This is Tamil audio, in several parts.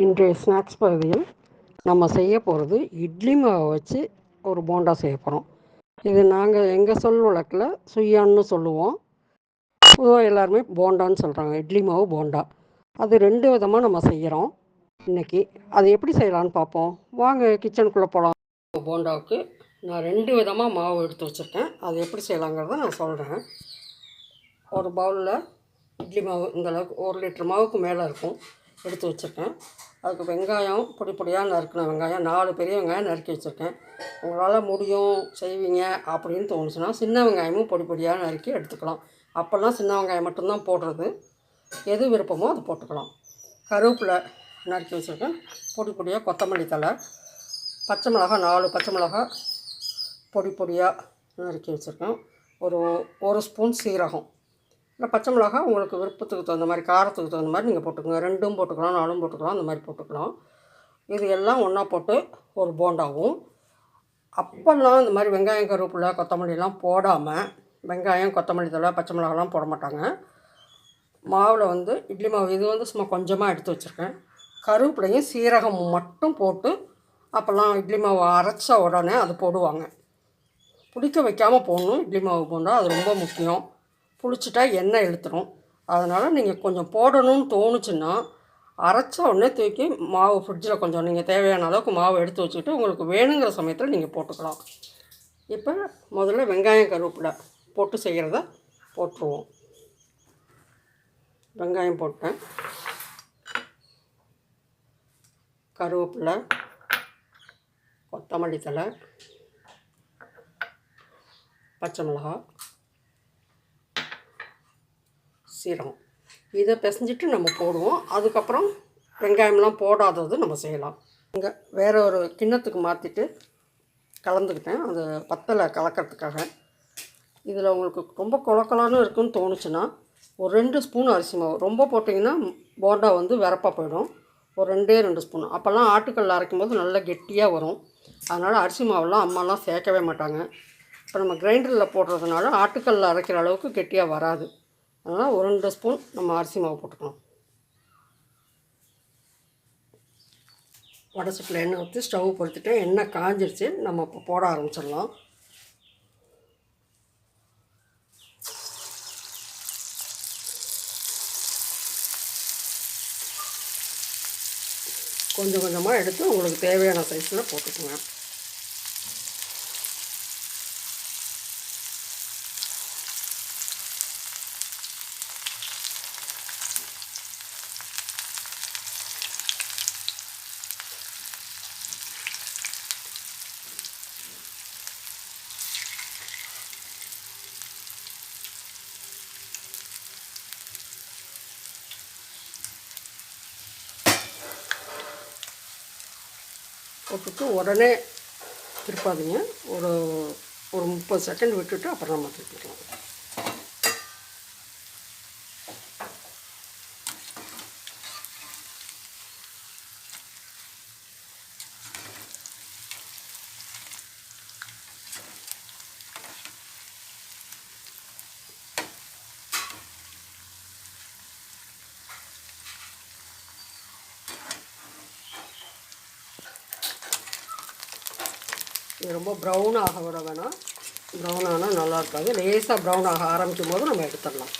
இன்றைய ஸ்நாக்ஸ் பகுதியில் நம்ம செய்ய போகிறது இட்லி மாவை வச்சு ஒரு போண்டா செய்ய போகிறோம். இது நாங்கள் எங்கள் சொல் வழக்கில் சுய்யான்னு சொல்லுவோம். பொதுவாக எல்லாருமே போண்டான்னு சொல்கிறாங்க. இட்லி மாவு போண்டா. அது ரெண்டு விதமாக நம்ம செய்கிறோம் இன்றைக்கி அது எப்படி செய்யலான்னு பார்ப்போம். வாங்க கிச்சனுக்குள்ளே போகலாம். போண்டாவுக்கு நான் ரெண்டு விதமாக மாவு எடுத்து வச்சுருக்கேன். அது எப்படி செய்யலாங்கிறத நான் சொல்கிறேன். ஒரு பவுலில் இட்லி மாவு இந்தளவுக்கு ஒரு லிட்டர் மாவுக்கு மேலே இருக்கும். எடுத்து வச்சுருக்கேன். அதுக்கு வெங்காயம் பொடி பொடியாக நறுக்கின வெங்காயம் நாலு பெரிய வெங்காயம் நறுக்கி வச்சுருக்கேன். உங்களால் முடியும் செய்வீங்க அப்படின்னு தோணுச்சுன்னா சின்ன வெங்காயமும் பொடி பொடியாக நறுக்கி எடுத்துக்கலாம். அப்போல்லாம் சின்ன வெங்காயம் மட்டும்தான் போடுறது. எது விருப்பமோ அது போட்டுக்கலாம். கருவேப்பிலை நறுக்கி வச்சுருக்கேன். பொடி பொடியாக கொத்தமல்லி தழை பச்சை மிளகா நாலு பச்சை மிளகா பொடி பொடியாக நறுக்கி வச்சுருக்கேன். ஒரு ஒரு ஸ்பூன் சீரகம். இல்லை பச்சை மிளகா உங்களுக்கு விருப்பத்துக்கு தகுந்த மாதிரி காரத்துக்கு தகுந்த மாதிரி நீங்கள் போட்டுக்கோங்க. ரெண்டும் போட்டுக்கலாம் நாலும் போட்டுக்கலாம் அந்த மாதிரி போட்டுக்கலாம். இது எல்லாம் ஒன்றா போட்டு ஒரு போண்டாவும். அப்போல்லாம் இந்த மாதிரி வெங்காயம் கருவேப்பிலை கொத்தமல்லிலாம் போடாமல் வெங்காயம் கொத்தமல்லி தழை பச்சை மிளகாலாம் போட மாட்டாங்க. மாவில் வந்து இட்லி மாவு இது வந்து சும்மா கொஞ்சமாக எடுத்து வச்சுருக்கேன். கருவேப்பிலையும் சீரகமும் மட்டும் போட்டு அப்போல்லாம் இட்லி மாவு அரைச்ச உடனே அது போடுவாங்க. பிடிக்க வைக்காமல் போடணும். இட்லி மாவு போண்டா அது ரொம்ப முக்கியம். புளிச்சிட்டா எண்ணெய் இழுத்துரும் அதனால் நீங்கள் கொஞ்சம் போடணும்னு தோணுச்சுன்னா அரைச்ச உடனே தூக்கி மாவு ஃப்ரிட்ஜில் கொஞ்சம் நீங்கள் தேவையான அளவுக்கு மாவு எடுத்து வச்சுக்கிட்டு உங்களுக்கு வேணுங்கிற சமயத்தில் நீங்கள் போட்டுக்கலாம். இப்போ முதல்ல வெங்காயம் கருவேப்பிலை போட்டு செய்கிறத போட்டுருவோம். வெங்காயம் போட்டேன். கருவேப்பிலை கொத்தமல்லி தழை பச்சை மிளகாய் சீரகம். இதை பிசைஞ்சிட்டு நம்ம போடுவோம். அதுக்கப்புறம் வெங்காயம்லாம் போடாதது நம்ம செய்யலாம். இங்கே வேறு ஒரு கிண்ணத்துக்கு மாற்றிட்டு கலந்துக்கிட்டேன். அது பத்தலை கலக்கிறதுக்காக. இதில் உங்களுக்கு ரொம்ப குளக்கலான்னு இருக்குன்னு தோணுச்சுன்னா ஒரு ரெண்டு ஸ்பூன் அரிசி மாவு. ரொம்ப போட்டிங்கன்னா போண்டா வந்து விறப்பாக போயிடும். ஒரு ரெண்டே ரெண்டு ஸ்பூன். அப்போல்லாம் ஆட்டுக்கல்ல அரைக்கும் போது நல்லா கெட்டியாக வரும். அதனால் அரிசி மாவுலாம் அம்மாலாம் சேர்க்கவே மாட்டாங்க. இப்போ நம்ம கிரைண்டரில் போடுறதுனால ஆட்டுக்கல்ல அரைக்கிற அளவுக்கு கெட்டியாக வராது. அதனால் ஒரு ரெண்டு ஸ்பூன் நம்ம அரிசி மாவு போட்டுக்கலாம் வடை சட்டில் எண்ணெய் ஊற்றி ஸ்டவ் பொறுத்துட்டு எண்ணெய் காஞ்சிருச்சு நம்ம இப்போ போட ஆரம்பிச்சிடலாம். கொஞ்சம் கொஞ்சமாக எடுத்து உங்களுக்கு தேவையான சைஸில் போட்டுக்கோங்க. போட்டுட்டு உடனே திருப்பாதீங்க. ஒரு ஒரு முப்பது செகண்ட் விட்டுட்டு அப்புறம் நம்ம திருப்பிக்கலாம். இது ரொம்ப ப்ரௌன் ஆக விட வேணாம். ப்ரௌன் ஆனால் நல்லா இருக்காது. லேசாக ப்ரௌன் ஆக ஆரம்பிக்கும் போது நம்ம எடுத்துடலாம்.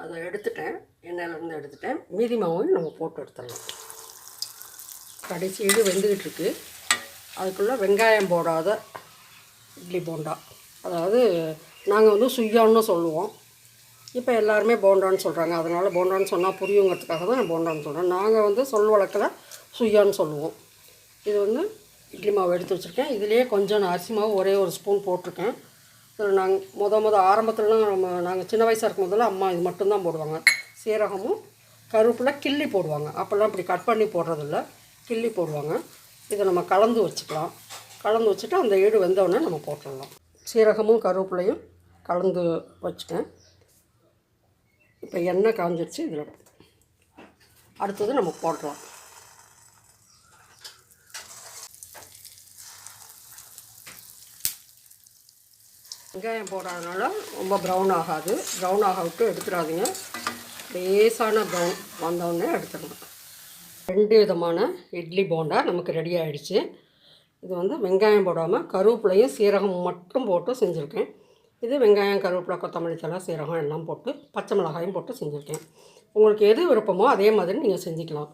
அதை எடுத்துட்டேன். எண்ணெயிலேருந்து எடுத்துட்டேன். மீதி மாவையும் நம்ம போட்டு எடுத்துடலாம். கடைசியில் இது வெந்துக்கிட்டு இருக்குது அதுக்குள்ளே வெங்காயம் போடாத இட்லி போண்டா. அதாவது நாங்கள் வந்து சுய்யான்னு சொல்லுவோம். இப்போ எல்லாருமே போண்டான்னு சொல்கிறாங்க அதனால் போண்டான்னு சொன்னால் புரியுங்கிறதுக்காக தான் நான் போண்டான்னு சொல்கிறேன் நாங்கள் வந்து சொல் வழக்கில் சுய்யான்னு சொல்லுவோம். இது வந்து இட்லி மாவு எடுத்து வச்சுருக்கேன். இதுலேயே கொஞ்சம் நான் அரிசி மாவு ஒரே ஒரு ஸ்பூன் போட்டிருக்கேன். இதில் நாங்கள் முத முத ஆரம்பத்துலலாம் நம்ம நாங்கள் சின்ன வயசாக இருக்கும் போதெல்லாம் அம்மா இது மட்டும்தான் போடுவாங்க. சீரகமும் கருவேப்பிலை கிள்ளி போடுவாங்க. அப்போல்லாம் இப்படி கட் பண்ணி போடுறதில்ல. கிள்ளி போடுவாங்க. இதை நம்ம கலந்து வச்சுக்கலாம். கலந்து வச்சுட்டு அந்த ஈடு வெந்தவுடனே நம்ம போட்டுடலாம். சீரகமும் கருவேப்பிலையும் கலந்து வச்சுட்டேன். இப்போ எண்ணெய் காஞ்சிடுச்சு இதில் அடுத்தது நம்ம போடுறோம் வெங்காயம் போடாதனால ரொம்ப ப்ரௌன் ஆகாது. ப்ரௌன் ஆக விட்டு எடுத்துடாதீங்க. லேசான ப்ரௌன் வந்தவுடனே எடுத்துடணும். ரெண்டு விதமான இட்லி போண்டா நமக்கு ரெடி ஆகிடுச்சு இது வந்து வெங்காயம் போடாமல் கருவேப்பிலையும் சீரகம் மட்டும் போட்டு செஞ்சுருக்கேன். இது வெங்காயம் கருவேப்பிலை கொத்தமல்லி தழை சீரகம் எல்லாம் போட்டு பச்சை மிளகாயும் போட்டு செஞ்சுருக்கேன். உங்களுக்கு எது விருப்பமோ அதே மாதிரி நீங்கள் செஞ்சுக்கலாம்.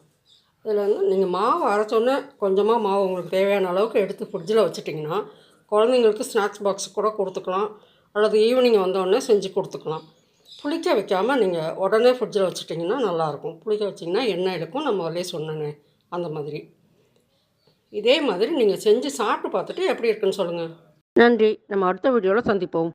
இதில் வந்து நீங்கள் மாவு அரைச்சோன்னே கொஞ்சமாக மாவு உங்களுக்கு தேவையான அளவுக்கு எடுத்து ஃப்ரிட்ஜில் வச்சுட்டிங்கன்னா குழந்தைங்களுக்கு ஸ்நாக்ஸ் பாக்ஸ் கூட கொடுத்துக்கலாம். அல்லது ஈவினிங் வந்தோடனே செஞ்சு கொடுத்துக்கலாம். புளிக்க வைக்காமல் நீங்கள் உடனே ஃப்ரிட்ஜில் வச்சுட்டிங்கன்னா நல்லாயிருக்கும். புளிக்க வச்சிங்கன்னா எண்ணெய் எடுக்கும். நம்ம வரலே சொன்னேனே அந்த மாதிரி. இதே மாதிரி நீங்கள் செஞ்சு சாப்பிட்டு பார்த்துட்டு எப்படி இருக்குன்னு சொல்லுங்கள் நன்றி. நம்ம அடுத்த வீடியோவில் சந்திப்போம்.